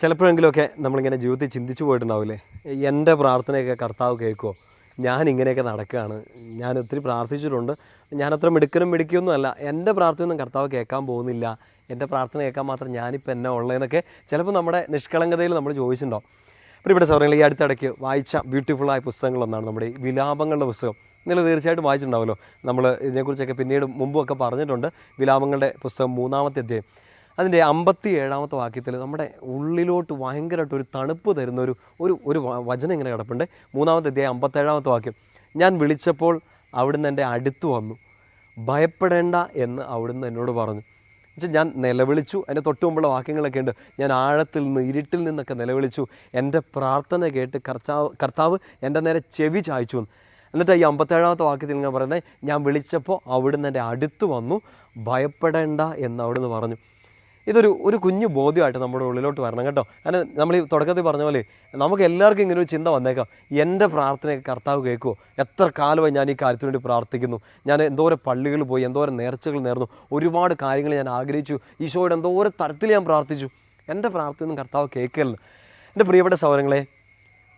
ചിലപ്പോഴെങ്കിലുമൊക്കെ നമ്മളിങ്ങനെ ജീവിതത്തിൽ ചിന്തിച്ചു പോയിട്ടുണ്ടാവില്ലേ? എന്റെ പ്രാർത്ഥനയൊക്കെ കർത്താവ് കേൾക്കുമോ ഞാൻ ഇങ്ങനെയൊക്കെ നടക്കുകയാണ്. ഞാൻ ഒത്തിരി പ്രാർത്ഥിച്ചിട്ടുണ്ട്. ഞാനത്ര മിടുക്കനും മിടുക്കിയൊന്നും അല്ല. എന്റെ പ്രാർത്ഥനയൊന്നും കർത്താവ് കേൾക്കാൻ പോകുന്നില്ല. എന്റെ പ്രാർത്ഥന കേൾക്കാൻ മാത്രം ഞാനിപ്പോൾ എന്നെ ഉള്ളതെന്നൊക്കെ ചിലപ്പോൾ നമ്മുടെ നിഷ്കളങ്കതയിൽ നമ്മൾ ചോദിച്ചിട്ടുണ്ടാവും. ഇവിടെ സൗഹൃദങ്ങൾ ഈ അടുത്തിടയ്ക്ക് വായിച്ച ബ്യൂട്ടിഫുള്ളായ പുസ്തകങ്ങളൊന്നാണ് നമ്മുടെ ഈ വിലാപങ്ങളുടെ പുസ്തകം. നിങ്ങൾ തീർച്ചയായിട്ടും വായിച്ചിട്ടുണ്ടാവുമല്ലോ. നമ്മൾ ഇതിനെക്കുറിച്ചൊക്കെ പിന്നീട് മുമ്പൊക്കെ പറഞ്ഞിട്ടുണ്ട്. വിലാപങ്ങളുടെ പുസ്തകം മൂന്നാമത്തെ അധ്യായം. അതിന്റെ അമ്പത്തി ഏഴാമത്തെ വാക്യത്തിൽ നമ്മുടെ ഉള്ളിലോട്ട് ഭയങ്കരമായിട്ട് ഒരു തണുപ്പ് തരുന്ന ഒരു ഒരു ഒരു വചനം ഇങ്ങനെ കിടപ്പുണ്ട്. മൂന്നാമത്തെ അധ്യായം അമ്പത്തേഴാമത്തെ വാക്യം. ഞാൻ വിളിച്ചപ്പോൾ അവിടുന്ന് എന്റെ അടുത്ത് വന്നു. ഭയപ്പെടേണ്ട എന്ന് അവിടുന്ന് എന്നോട് പറഞ്ഞു. എന്നുവെച്ചാൽ ഞാൻ നിലവിളിച്ചു. അതിന്റെ തൊട്ട് മുമ്പുള്ള വാക്യങ്ങളൊക്കെ ഉണ്ട്. ഞാൻ ആഴത്തിൽ നിന്ന് ഇരുട്ടിൽ നിന്നൊക്കെ നിലവിളിച്ചു. എന്റെ പ്രാർത്ഥന കേട്ട് കർത്താവ് കർത്താവ് എന്റെ നേരെ ചെവി ചായച്ചു വന്നു. എന്നിട്ട് ഈ അമ്പത്തേഴാമത്തെ വാക്യത്തിൽ ഞാൻ പറയുന്നത് ഞാൻ വിളിച്ചപ്പോൾ അവിടുന്ന് എന്റെ അടുത്ത് വന്നു. ഭയപ്പെടേണ്ട എന്ന് അവിടുന്ന് പറഞ്ഞു. ഇതൊരു ഒരു കുഞ്ഞു ബോധ്യമായിട്ട് നമ്മുടെ ഉള്ളിലോട്ട് വരണം കേട്ടോ. കാരണം നമ്മൾ ഈ തുടക്കത്തിൽ പറഞ്ഞ പോലെ നമുക്ക് എല്ലാവർക്കും ഇങ്ങനെ ഒരു ചിന്ത വന്നേക്കാം. എന്റെ പ്രാർത്ഥന കർത്താവ് കേൾക്കുമോ എത്ര കാലമായി ഞാൻ ഈ കാര്യത്തിന് വേണ്ടി പ്രാർത്ഥിക്കുന്നു? ഞാൻ എന്തോരം പള്ളികൾ പോയി എന്തോരം നേർച്ചകൾ നേർന്നു? ഒരുപാട് കാര്യങ്ങൾ ഞാൻ ആഗ്രഹിച്ചു. ഈശോയുടെ എന്തോരം തരത്തിൽ ഞാൻ പ്രാർത്ഥിച്ചു. എന്റെ പ്രാർത്ഥനയൊന്നും കർത്താവ് കേൾക്കല്ല എന്റെ പ്രിയപ്പെട്ട സൗരങ്ങളെ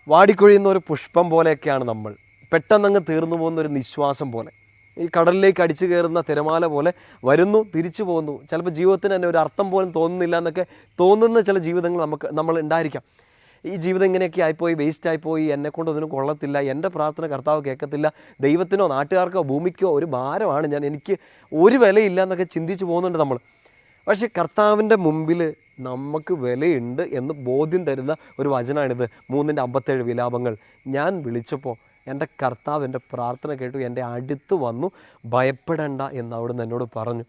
വാടിക്കൊഴിയുന്ന ഒരു പുഷ്പം പോലെയൊക്കെയാണ് നമ്മൾ. പെട്ടെന്നങ്ങ് തീർന്നു പോകുന്ന ഒരു നിശ്വാസം പോലെ. ഈ കടലിലേക്ക് അടിച്ചു കയറുന്ന തിരമാല പോലെ വരുന്നു തിരിച്ചു പോകുന്നു. ചിലപ്പോൾ ജീവിതത്തിന് തന്നെ ഒരു അർത്ഥം പോലും തോന്നുന്നില്ല എന്നൊക്കെ തോന്നുന്ന ചില ജീവിതങ്ങൾ നമുക്ക് നമ്മൾ ഉണ്ടായിരിക്കാം. ഈ ജീവിതം ഇങ്ങനെയൊക്കെ ആയിപ്പോയി വേസ്റ്റ് ആയിപ്പോയി എന്നെ കൊണ്ട് ഒന്നിനും കൊള്ളത്തില്ല എന്റെ പ്രാർത്ഥന കർത്താവ് കേൾക്കത്തില്ല ദൈവത്തിനോ നാട്ടുകാർക്കോ ഭൂമിക്കോ ഒരു ഭാരമാണ് ഞാൻ എനിക്ക് ഒരു വിലയില്ല എന്നൊക്കെ ചിന്തിച്ചു പോകുന്നുണ്ട് നമ്മൾ. പക്ഷേ കർത്താവിന്റെ മുമ്പിൽ നമുക്ക് വിലയുണ്ട് എന്ന് ബോധ്യം തരുന്ന ഒരു വചനമാണിത്. മൂന്നിന്റെ അമ്പത്തേഴ് വിലാപങ്ങൾ. ഞാൻ വിളിച്ചപ്പോൾ എന്റെ കർത്താവ് എന്റെ പ്രാർത്ഥന കേട്ടു എന്റെ അടുത്ത് വന്നു ഭയപ്പെടേണ്ട എന്ന് അവിടുന്ന് എന്നോട് പറഞ്ഞു.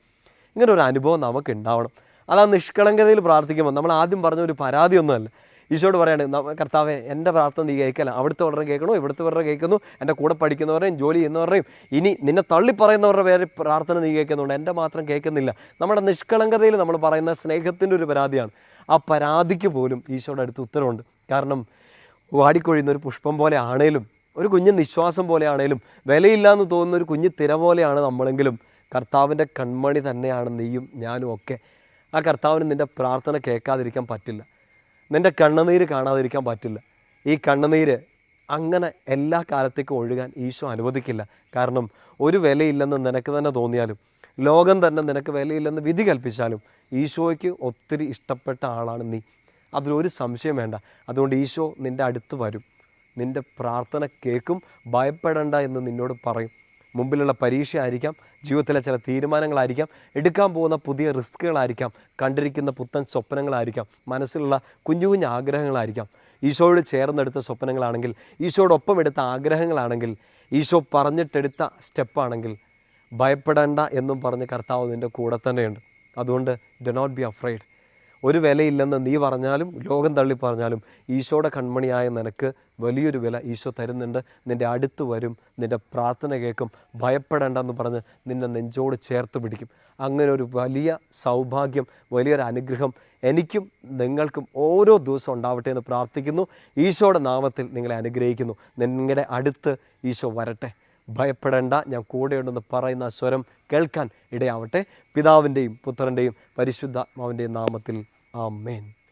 ഇങ്ങനെ ഒരു അനുഭവം നമുക്ക് ഉണ്ടാവണം അത് നിഷ്കളങ്കതയിൽ പ്രാർത്ഥിക്കുമ്പോൾ നമ്മൾ ആദ്യം പറഞ്ഞ ഒരു പരാതിയൊന്നുമല്ല. ഈശോട് പറയാണ് "നമ്മ- കർത്താവെ എന്റെ പ്രാർത്ഥന നീ കേൾക്കല അവിടുത്തെ വളരെ കേൾക്കണോ? ഇവിടുത്തെ വരെ കേൾക്കുന്നു. എന്റെ കൂടെ പഠിക്കുന്നവരെയും ജോലി ചെയ്യുന്നവരെയും ഇനി നിന്നെ തള്ളി പറയുന്നവരുടെ പേര് പ്രാർത്ഥന നീ കേൾക്കുന്നുണ്ട്. എന്റെ മാത്രം കേൾക്കുന്നില്ല. നമ്മുടെ നിഷ്കളങ്കതയിൽ നമ്മൾ പറയുന്ന സ്നേഹത്തിന്റെ ഒരു പരാതിയാണ്. ആ പരാതിക്ക് പോലും ഈശോയുടെ അടുത്ത് ഉത്തരവുണ്ട്. കാരണം വാടിക്കൊഴിയുന്ന ഒരു പുഷ്പം പോലെ ആണേലും ഒരു കുഞ്ഞ് നിശ്വാസം പോലെയാണേലും വിലയില്ല വിലയില്ലാന്ന് തോന്നുന്ന ഒരു കുഞ്ഞ് തിര പോലെയാണ് നമ്മളെങ്കിലും. കർത്താവിന്റെ കൺമണി തന്നെയാണ് നീയും ഞാനും ഒക്കെ. ആ കർത്താവിന് നിന്റെ പ്രാർത്ഥന കേൾക്കാതിരിക്കാൻ പറ്റില്ല. നിന്റെ കണ്ണുനീര് കാണാതിരിക്കാൻ പറ്റില്ല. ഈ കണ്ണുനീര് അങ്ങനെ എല്ലാ കാലത്തേക്കും ഒഴുകാൻ ഈശോ അനുവദിക്കില്ല. കാരണം ഒരു വിലയില്ലെന്ന് നിനക്ക് തന്നെ തോന്നിയാലും ലോകം തന്നെ നിനക്ക് വിലയില്ലെന്ന് വിധി കൽപ്പിച്ചാലും ഈശോയ്ക്ക് ഒത്തിരി ഇഷ്ടപ്പെട്ട ആളാണ് നീ. അതിലൊരു സംശയം വേണ്ട. അതുകൊണ്ട് ഈശോ നിന്റെ അടുത്ത് വരും. നിന്റെ പ്രാർത്ഥന കേൾക്കും. ഭയപ്പെടേണ്ട എന്ന് നിന്നോട് പറയും. മുമ്പിലുള്ള പരീക്ഷ ആയിരിക്കാം ജീവിതത്തിലെ ചില തീരുമാനങ്ങളായിരിക്കാം എടുക്കാൻ പോകുന്ന പുതിയ റിസ്ക്കുകളായിരിക്കാം കണ്ടിരിക്കുന്ന പുത്തൻ സ്വപ്നങ്ങളായിരിക്കാം മനസ്സിലുള്ള കുഞ്ഞു കുഞ്ഞു ആഗ്രഹങ്ങളായിരിക്കാം. ഈശോയോട് ചേർന്നെടുത്ത സ്വപ്നങ്ങളാണെങ്കിൽ ഈശോടൊപ്പം എടുത്ത ആഗ്രഹങ്ങളാണെങ്കിൽ ഈശോ പറഞ്ഞിട്ടെടുത്ത സ്റ്റെപ്പാണെങ്കിൽ ഭയപ്പെടേണ്ട എന്നും പറഞ്ഞ് കർത്താവ് നിന്റെ കൂടെ തന്നെയുണ്ട്. അതുകൊണ്ട് ഡു നോട്ട് ബി അഫ്രൈഡ് ഒരു വിലയില്ലെന്ന് നീ പറഞ്ഞാലും ലോകം തള്ളി പറഞ്ഞാലും ഈശോയുടെ കൺമണിയായ നിനക്ക് വലിയൊരു വില ഈശോ തരുന്നുണ്ട്. നിന്റെ അടുത്ത് വരും നിന്റെ പ്രാർത്ഥന കേൾക്കും ഭയപ്പെടേണ്ടെന്ന് പറഞ്ഞ് നിന്നെ നെഞ്ചോട് ചേർത്ത് പിടിക്കും. അങ്ങനെ ഒരു വലിയ സൗഭാഗ്യം വലിയൊരു അനുഗ്രഹം എനിക്കും നിങ്ങൾക്കും ഓരോ ദിവസവും ഉണ്ടാവട്ടെ എന്ന് പ്രാർത്ഥിക്കുന്നു. ഈശോയുടെ നാമത്തിൽ നിങ്ങളെ അനുഗ്രഹിക്കുന്നു. നിങ്ങളുടെ അടുത്ത് ഈശോ വരട്ടെ. ഭയപ്പെടേണ്ട. ഞാൻ കൂടെയുണ്ടെന്ന് പറയുന്ന സ്വരം കേൾക്കാൻ ഇടയാവട്ടെ. പിതാവിന്റെയും പുത്രന്റെയും പരിശുദ്ധാത്മാവിന്റെയും നാമത്തിൽ ആമേൻ.